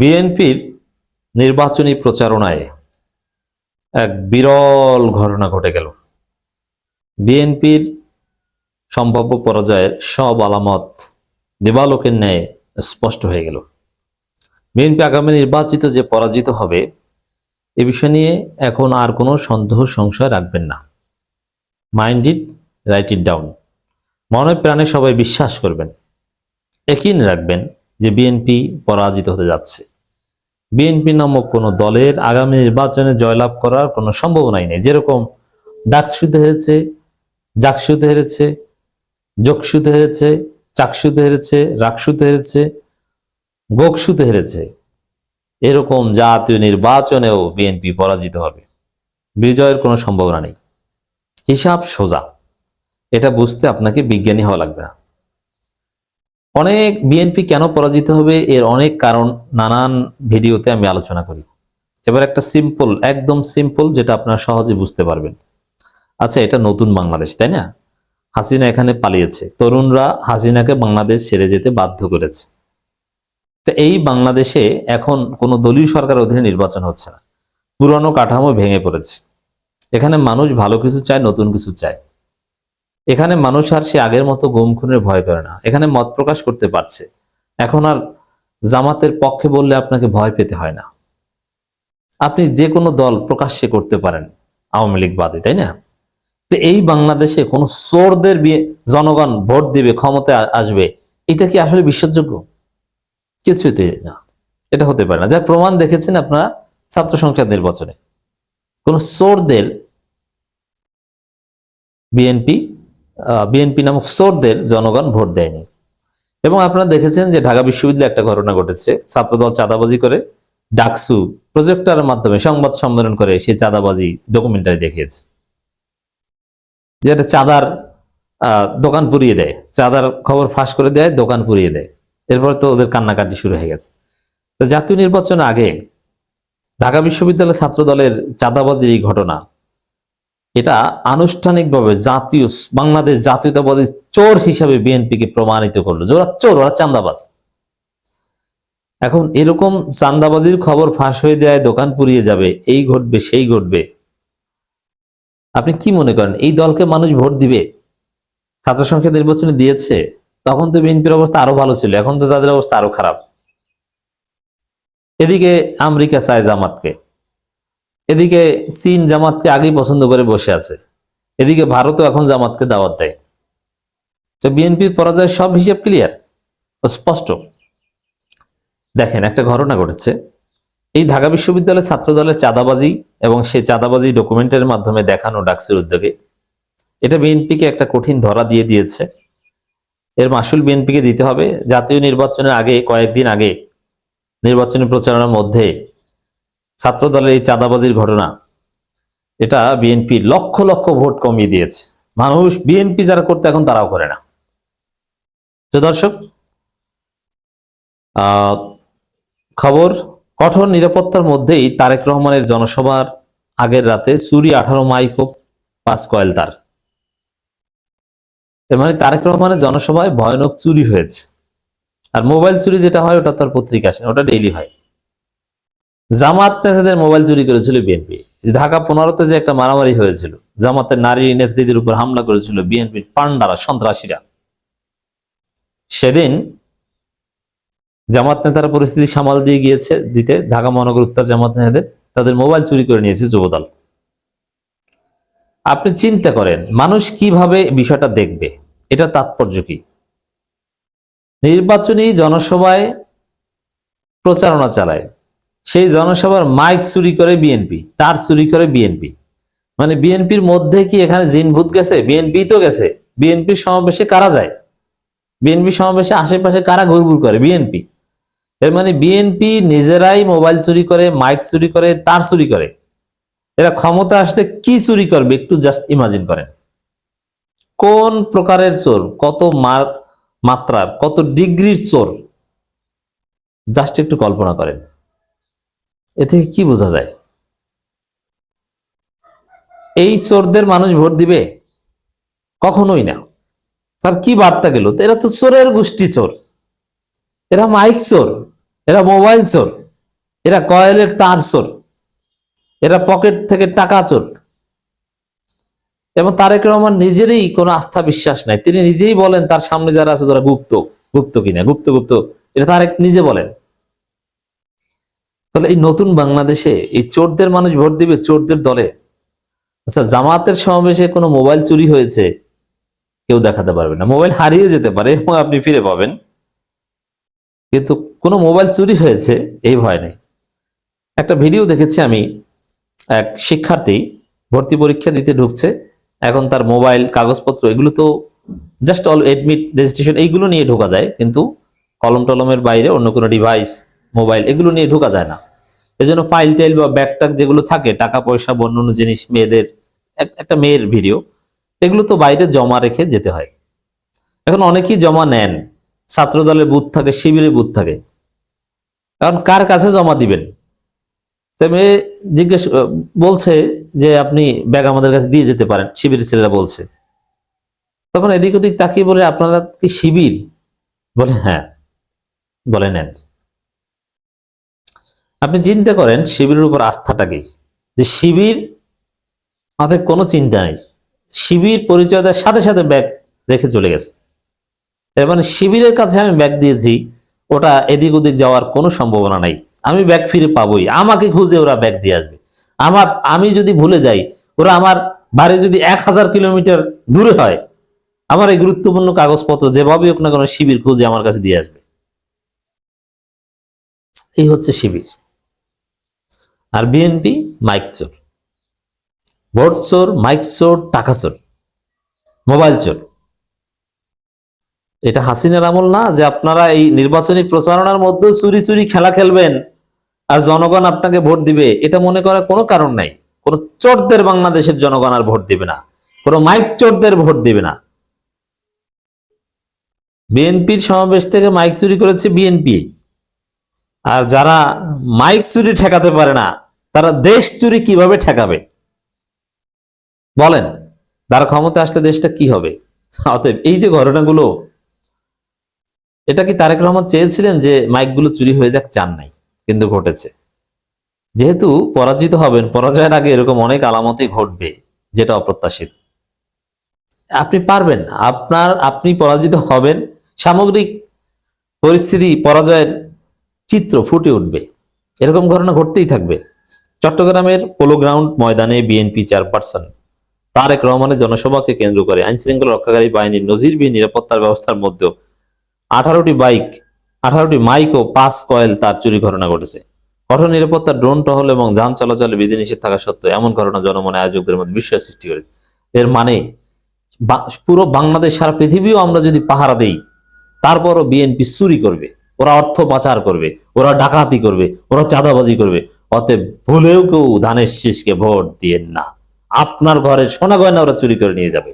বিএনপির নির্বাচনী প্রচারণায় এক বিরল ঘটনা ঘটে গেল। বিএনপির সম্ভাব্য পরাজয়ের সব আলামত দেবালোকের ন্যায় স্পষ্ট হয়ে গেল। বিএনপি আগামী নির্বাচিত যে পরাজিত হবে, এ বিষয় নিয়ে এখন আর কোনো সন্দেহ সংশয় রাখবেন না। Mind it, right it down. মনে প্রাণে সবাই বিশ্বাস করবেন, একই রাখবেন যে বিএনপি পরাজিত হতে যাচ্ছে। বিএনপি নামক কোনো দলের আগামী নির্বাচনে জয়লাভ করার কোনো সম্ভাবনাই নেই। যেরকম ডাকসুতে হেরেছে জাকসুতে হেরেছে যোগসুতে হেরেছে চাকসুতে হেরেছে রাকসুতে হেরেছে গোকসুতে হেরেছে, এরকম জাতীয় নির্বাচনেও বিএনপি পরাজিত হবে। বিজয়ের কোনো সম্ভাবনা নেই। হিসাব সোজা। এটা বুঝতে আপনাকে বিজ্ঞানী হওয়া লাগবে না। অনেক বিএনপি কেন পরাজিত হবে এর অনেক কারণ নানান ভিডিওতে আমি আলোচনা করি। এবার একটা সিম্পল একদম সিম্পল যেটা আপনারা সহজে বুঝতে পারবেন। আচ্ছা এটা নতুন বাংলাদেশ, তাই না? হাসিনা এখানে পালিয়েছে। তরুণরা হাসিনাকে বাংলাদেশ ছেড়ে যেতে বাধ্য করেছে। তো এই বাংলাদেশে এখন কোনো দলীয় সরকার অধীনে নির্বাচন হচ্ছে না। পুরনো কাঠামো ভেঙে পড়েছে। এখানে মানুষ ভালো কিছু চায়, নতুন কিছু চায়। এখানে মানুষ আর সে আগের মতো গুম খুনের ভয় করে না। এখানে মত প্রকাশ করতে পারছে। এখন আর জামাতের পক্ষে বললে আপনাকে ভয় পেতে হয় না। আপনি যে কোনো দল প্রকাশ্যে করতে পারেন আওয়ামী লীগ বাদে, তাই না? তো এই বাংলাদেশে কোন চোরদের জনগণ ভোট দিবে, ক্ষমতায় আ- আসবে, এটা কি আসলে বিশ্বাসযোগ্য? কিছুতেই না। এটা হতে পারে না। যার প্রমাণ দেখেছেন আপনারা ছাত্র সংসদ নির্বাচনে। কোন চোরদের বিএনপি বিএনপি নামক চোরদের জনগণ ভোট দেয়নি। এবং আপনারা দেখেছেন যে ঢাকা বিশ্ববিদ্যালয়ে একটা ঘটনা ঘটেছে। ছাত্রদল চাঁদাবাজি করে ডাকসু প্রজেক্টরের মাধ্যমে সংবাদ সম্মেলন করে সেই চাঁদাবাজি ডকুমেন্টারি দেখিয়েছে। যেটা চাঁদার দোকান পুড়িয়ে দেয়। চাঁদার খবর ফাঁস করে দেয়, দোকান পুড়িয়ে দেয়। এরপরে তো ওদের কান্নাকাটি শুরু হয়ে গেছে। তো জাতীয় নির্বাচনের আগে ঢাকা বিশ্ববিদ্যালয় ছাত্র দলের চাঁদাবাজির এই ঘটনা এটা আনুষ্ঠানিকভাবে জাতীয় বাংলাদেশ জাতীয়তাবাদী চোর হিসাবে বিএনপিকে প্রমাণিত করল যে ওরা চোর, ওরা চান্দাবাজ। এখন এরকম চান্দাবাজির খবর ফাঁস হয়ে দেয় দোকান পুড়িয়ে যাবে, এই ঘটবে, সেই ঘটবে। আপনি কি মনে করেন, এই দলকে মানুষ ভোট দিবে? ছাত্র সংসদ নির্বাচনে দিয়েছে, তখন তো বিএনপির অবস্থা আরও ভালো ছিল, এখন তো তাদের অবস্থা আরও খারাপ। এদিকে আমেরিকা চায় জামাতকে। এদিকে চীন জামাতকে আগেই পছন্দ করে বসে আছে। এদিকে ভারতও এখন জামাতকে দাওয়াত দেয়। তো বিএনপির পরাজয় সব হিসাব ক্লিয়ার স্পষ্ট। দেখেন, একটা ঘটনা ঘটেছে। এই ঢাকা বিশ্ববিদ্যালয়ের ছাত্র দলের চাঁদাবাজি এবং সেই চাঁদাবাজি ডকুমেন্টের মাধ্যমে দেখানো ডাকসুর উদ্যোগে এটা বিএনপিকে একটা কঠিন ধরা দিয়ে দিয়েছে। এর মাসুল বিএনপিকে দিতে হবে। জাতীয় নির্বাচনের আগে, কয়েকদিন আগে নির্বাচনী প্রচারণার মধ্যে ছাত্র দলের এই চাঁদাবাজির ঘটনা, এটা বিএনপি লক্ষ লক্ষ ভোট কমিয়ে দিয়েছে। মানুষ বিএনপি যারা করতে, এখন তারাও করে না। তো দর্শক খবর, কঠোর নিরাপত্তার মধ্যেই তারেক রহমানের জনসভার আগের রাতে চুরি আঠারো মাইক্রো পাস কয়েল তার। মানে তারেক রহমানের জনসভায় ভয়ানক চুরি হয়েছে। আর মোবাইল চুরি যেটা হয়, ওটা তার পত্রিকা আসে ওটা ডেইলি হয়। জামাত নেতাদের মোবাইল চুরি করেছিল বিএনপি ঢাকা পনেরোতে যে একটা মারামারি হয়েছিল, জামাতের নারী নেত্রীদের উপর হামলা করেছিল বিএনপির পান্ডারা সন্ত্রাসীরা। সেদিন জামাত নেতারা পরিস্থিতি সামাল দিয়ে গিয়েছে, দিতে ঢাকা মহানগর উত্তর জামাত নেতাদের, তাদের মোবাইল চুরি করে নিয়েছে যুবদল। আপনি চিন্তা করেন, মানুষ কীভাবে বিষয়টা দেখবে? এটা তাৎপর্য কি? নির্বাচনী জনসভায় প্রচারণা চালায়। সেই জনসভার মাইক চুরি করে বিএনপি তার চুরি করে বিএনপি মানে বিএনপির মধ্যে কি এখানে জিনভূত গেছে? বিএনপি তো গেছে। বিএনপির সমাবেশে কারা যায়? বিএনপি সমাবেশে আশেপাশে কারা ঘুরঘুর করে? বিএনপি এর মানে বিএনপি নিজেরাই মোবাইল চুরি করে, মাইক চুরি করে, তার চুরি করে। এরা ক্ষমতা আসলে কি চুরি করবে একটু জাস্ট ইমাজিন করেন। কোন প্রকারের চোর? কত মাত্রার, কত ডিগ্রির চোর? জাস্ট একটু কল্পনা করেন। এ থেকে কি বোঝা যায়? এই চোরদের মানুষ ভোট দিবে? কখনোই না। তার কি বার্তা গেল? এরা তো চোরের গোষ্ঠী চোর। এরা মাইক চোর। এরা মোবাইল চোর। এরা কয়েলের তার চোর। এরা পকেট থেকে টাকা চোর। এবং তারেক রহমান নিজেরই কোনো আস্থা বিশ্বাস নাই। তিনি নিজেই বলেন, তার সামনে যারা আছে, তারা গুপ্ত। গুপ্ত কিনা? গুপ্ত গুপ্ত। এটা তারেক নিজে বলেন। তাহলে এই নতুন বাংলাদেশে এই চোরদের মানুষ ভোট দিবে চোরদের দলে? আচ্ছা জামাতের সমাবেশে কোনো মোবাইল চুরি হয়েছে? কেউ দেখাতে পারবে না। মোবাইল হারিয়ে যেতে পারে, এবং আপনি ফিরে পাবেন। কিন্তু কোনো মোবাইল চুরি হয়েছে, এই ভয় নেই। একটা ভিডিও দেখেছি আমি, এক শিক্ষার্থী ভর্তি পরীক্ষা দিতে ঢুকছে, এখন তার মোবাইল, কাগজপত্র, এগুলো তো জাস্ট অল এডমিট রেজিস্ট্রেশন এইগুলো নিয়ে ঢোকা যায়, কিন্তু কলম টলমের বাইরে অন্য কোনো ডিভাইস মোবাইল, এগুলো নিয়ে ঢোকা যায় না। এজন্য ফাইল টাইল বা ব্যাগ ট্যাগ যেগুলো থাকে, টাকা, পয়সা বা অন্য অন্য জিনিস, মেয়েদের, এক- একটা মেয়ের ভিডিও এগুলো তো বাইরে জমা রেখে যেতে হয়। এখন অনেকেই জমা নেন। ছাত্র দলের বুথ থাকে শিবিরে বুথ থাকে। কারণ কার কাছে জমা দিবেন? তো মেয়ে জিজ্ঞেস বলছে যে আপনি ব্যাগ আমাদের কাছে দিয়ে যেতে পারেন, শিবিরের ছেলেরা বলছে। তখন এদিক ওদিক তাকিয়ে বলে, আপনারা কি শিবির? বলে হ্যাঁ। বলে, নেন। আপনি চিন্তা করেন শিবিরের উপর আস্থাটা কি? যে শিবির আমাদের কোনো চিন্তা নেই। শিবির পরিচয় দেওয়ার সাথে সাথে ব্যাগ রেখে চলে গেছে। এর মানে শিবিরের কাছে আমি ব্যাগ দিয়েছি, ওটা এদিক ওদিক যাওয়ার কোনো সম্ভাবনা নাই। আমি ব্যাগ ফিরে পাবোই। আমাকে খুঁজে ওরা ব্যাগ দিয়ে আসবে। আমার, আমি যদি ভুলে যাই, ওরা আমার বাড়ি যদি এক হাজার কিলোমিটার দূরে হয়, আমার এই গুরুত্বপূর্ণ কাগজপত্র যেভাবে হোক না কোনো শিবির খুঁজে আমার কাছে দিয়ে আসবে। এই হচ্ছে শিবির। আর বিএনপি মাইক চোর। ভোট চোর, মাইক চোর, টাকা চোর, মোবাইল চোর। এটা হাসিনার আমল না যে আপনারা এই নির্বাচনী প্রচারণার মধ্যে চুরি চুরি খেলা খেলবেন আর জনগণ আপনাকে ভোট দিবে। এটা মনে করার কোনো কারণ নাই। কোনো চোরদের বাংলাদেশের জনগণ আর ভোট দিবে না। কোনো মাইক চোরদের ভোট দিবে না। বিএনপির সমাবেশ থেকে মাইক চুরি করেছে বিএনপি। আর যারা মাইক চুরি ঠেকাতে পারে না তারা দেশ চুরি কীভাবে ঠেকাবে? বলেন, তারা ক্ষমতা আসলে দেশটা কি হবে? অতএব এই যে ঘটনাগুলো, এটা কি তারেক রহমান চেয়েছিলেন যে মাইকগুলো চুরি হয়ে যাক, চান নাই, কিন্তু ঘটেছে। যেহেতু পরাজিত হবেন, পরাজয়ের আগে এরকম অনেক আলামতই ঘটবে, যেটা অপ্রত্যাশিত। আপনি পারবেন, আপনার, আপনি পরাজিত হবেন, সামগ্রিক পরিস্থিতি, পরাজয়ের চিত্র ফুটে উঠবে। এরকম ঘটনা ঘটতেই থাকবে। চট্টগ্রামের পোলো গ্রাউন্ড ময়দানে বিএনপি চেয়ারপারসন তারেক রহমানের জনসভাকে কেন্দ্র করে আইন শৃঙ্খলা রক্ষাকারী বাহিনীর নজিরবিহীন নিরাপত্তার ব্যবস্থার মধ্যে আঠারোটি বাইক, আঠারোটি মাইক ও পাঁচ কয়েল তার চুরি ঘটনা ঘটেছে। কঠোর নিরাপত্তা, ড্রোন টহল এবং যান চলাচলে বিধিনিষেধ থাকা সত্ত্বেও এমন ঘটনা জনমনে আয়োজকদের মধ্যে বিস্ময় সৃষ্টি করেছে। এর মানে পুরো বাংলাদেশ, সারা পৃথিবীও আমরা যদি পাহারা দেই, তারপরও বিএনপি চুরি করবে, ওরা অর্থ পাচার করবে, ওরা ডাকাতি করবে, ওরা চাঁদাবাজি করবে অতএব ভুলেও কেউ ধানের শীষকে ভোট দিয়েন না। আপনার ঘরে সোনা গয়না ওরা চুরি করে নিয়ে যাবে।